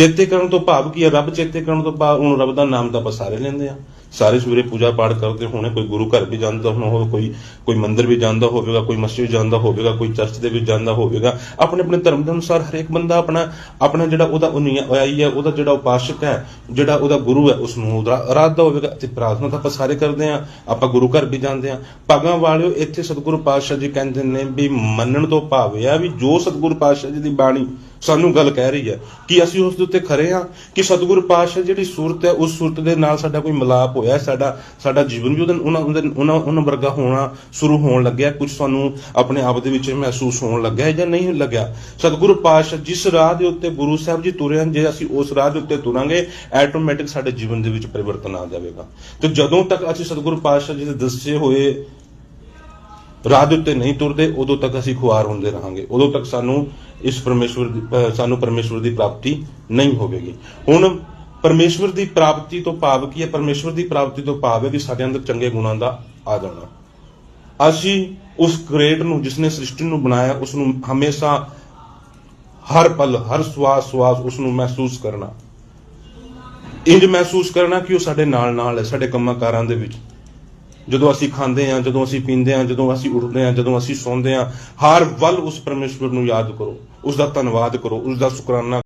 ਚੇਤੇ ਕਰਨ ਤੋਂ ਭਾਵ ਕੀ ਹੈ? ਰੱਬ ਚੇਤੇ ਕਰਨ ਤੋਂ ਭਾਵ ਹੁਣ ਰੱਬ ਦਾ ਨਾਮ ਤਾਂ ਆਪਾਂ ਸਾਰੇ ਲੈਂਦੇ ਆ ਸਾਰੇ ਸਵੇਰੇ ਪੂਜਾ ਪਾਠ ਕਰਦੇ ਹੋਣੇ, ਕੋਈ ਗੁਰੂ ਘਰ ਵੀ ਜਾਂਦਾ ਹੋਣਾ ਕੋਈ ਕੋਈ ਮੰਦਿਰ ਵੀ ਜਾਂਦਾ ਹੋਵੇਗਾ, ਕੋਈ ਮਸਜਿਦ ਜਾਂਦਾ ਹੋਵੇਗਾ, ਕੋਈ ਚਰਚ ਦੇ ਵਿੱਚ ਜਾਂਦਾ ਹੋਵੇਗਾ, ਆਪਣੇ ਆਪਣੇ ਧਰਮ ਦੇ ਅਨੁਸਾਰ ਹਰੇਕ ਬੰਦਾ ਆਪਣਾ ਆਪਣਾ ਜਿਹੜਾ ਉਹਦਾ ਅਨੁਯਾਈ ਹੈ, ਉਹਦਾ ਜਿਹੜਾ ਉਪਾਸ਼ਕ ਹੈ, ਜਿਹੜਾ ਉਹਦਾ ਗੁਰੂ ਹੈ, ਉਸ ਨੂੰ ਆਰਾਧਦਾ ਹੋਵੇਗਾ ਤੇ ਪ੍ਰਾਰਥਨਾ ਤਾਂ ਆਪਾਂ ਸਾਰੇ ਕਰਦੇ ਆ ਆਪਾਂ ਗੁਰੂ ਘਰ ਵੀ ਜਾਂਦੇ ਆ ਭਾਗਾਂ ਵਾਲਿਓ, ਇੱਥੇ ਸਤਿਗੁਰੂ ਪਾਤਸ਼ਾਹ ਜੀ ਕਹਿੰਦੇ ਨੇ ਵੀ ਮੰਨਣ ਤੋਂ ਭਾਵ ਇਹ ਆ ਵੀ ਜੋ ਸਤਿਗੁਰੂ ਪਾਤਸ਼ਾਹ ਜੀ ਦੀ ਬਾਣੀ ਸਾਨੂੰ ਗੱਲ ਕਹਿ ਰਹੀ ਹੈ, ਕਿ ਅਸੀਂ ਉਸ ਦੇ ਉੱਤੇ ਖਰੇ ਆ ਕਿ ਸਤਿਗੁਰੂ ਪਾਤਸ਼ਾਹ ਜਿਹੜੀ ਸੂਰਤ ਹੈ, ਉਸ ਸੂਰਤ ਦੇ ਨਾਲ ਸਾਡਾ ਕੋਈ ਮਿਲਾਪ ਹੋਇਆ ਸਾਡਾ ਸਾਡਾ ਜੀਵਨ ਵੀ ਉਹਨਾਂ ਉਹਨਾਂ ਉਹਨਾਂ ਵਰਗਾ ਹੋਣਾ ਸ਼ੁਰੂ ਹੋਣ ਲੱਗਿਆ ਕੁਝ ਸਾਨੂੰ ਆਪਣੇ ਆਪ ਦੇ ਵਿੱਚ ਮਹਿਸੂਸ ਹੋਣ ਲੱਗਿਆ ਜਾਂ ਨਹੀਂ ਲੱਗਿਆ। ਸਤਿਗੁਰੂ ਪਾਤਸ਼ਾਹ ਜਿਸ ਰਾਹ ਦੇ ਉੱਤੇ ਗੁਰੂ ਸਾਹਿਬ ਜੀ ਤੁਰੇ ਹਨ, ਜੇ ਅਸੀਂ ਉਸ ਰਾਹ ਦੇ ਉੱਤੇ ਤੁਰਾਂਗੇ ਆਟੋਮੈਟਿਕ ਸਾਡੇ ਜੀਵਨ ਦੇ ਵਿੱਚ ਪਰਿਵਰਤਨ ਆ ਜਾਵੇਗਾ। ਤੇ ਜਦੋਂ ਤੱਕ ਅਸੀਂ ਸਤਿਗੁਰੂ ਪਾਤਸ਼ਾਹ ਜੀ ਦੇ ਦੱਸੇ ਹੋਏ ਰਾਹ ਦੇ ਉੱਤੇ ਨਹੀਂ ਤੁਰਦੇ, ਉਦੋਂ ਤੱਕ ਅਸੀਂ ਖੁਆਰ ਹੁੰਦੇ ਰਹਾਂਗੇ। ਉਦੋਂ ਤੱਕ ਸਾਨੂੰ ਇਸ ਪਰਮੇਸ਼ਵਰ ਦੀ ਸਾਨੂੰ ਪਰਮੇਸ਼ਵਰ ਦੀ ਪ੍ਰਾਪਤੀ ਨਹੀਂ ਹੋਵੇਗੀ। ਹੁਣ ਪਰਮੇਸ਼ਵਰ ਦੀ ਪ੍ਰਾਪਤੀ ਤੋਂ ਭਾਵ ਕੀ ਹੈ? ਪਰਮੇਸ਼ਵਰ ਦੀ ਪ੍ਰਾਪਤੀ ਤੋਂ ਭਾਵ ਹੈ ਕਿ ਸਾਡੇ ਅੰਦਰ ਚੰਗੇ ਗੁਣਾਂ ਦਾ ਆ ਜਾਣਾ। ਅਸੀਂ ਉਸ ਕ੍ਰੀਏਟਰ ਨੂੰ ਜਿਸ ਨੇ ਸ੍ਰਿਸ਼ਟੀ ਨੂੰ ਬਣਾਇਆ ਉਸ ਨੂੰ ਹਮੇਸ਼ਾ ਹਰ ਪਲ, ਹਰ ਸਵਾਸ ਸਵਾਸ ਉਸ ਨੂੰ ਮਹਿਸੂਸ ਕਰਨਾ। ਇੰਜ ਮਹਿਸੂਸ ਕਰਨਾ ਕਿ ਉਹ ਸਾਡੇ ਨਾਲ ਨਾਲ ਹੈ, ਸਾਡੇ ਕੰਮਾਂ ਕਾਰਾਂ ਦੇ ਵਿੱਚ। ਜਦੋਂ ਅਸੀਂ ਖਾਂਦੇ ਹਾਂ, ਜਦੋਂ ਅਸੀਂ ਪੀਂਦੇ ਹਾਂ, ਜਦੋਂ ਅਸੀਂ ਉੱਠਦੇ ਹਾਂ, ਜਦੋਂ ਅਸੀਂ ਸੌਂਦੇ ਹਾਂ, ਹਰ ਵੱਲ ਉਸ ਪਰਮੇਸ਼ਵਰ ਨੂੰ ਯਾਦ ਕਰੋ। ਉਸ ਦਾ ਧੰਨਵਾਦ ਕਰੋ ਉਸ ਦਾ ਸ਼ੁਕਰਾਨਾ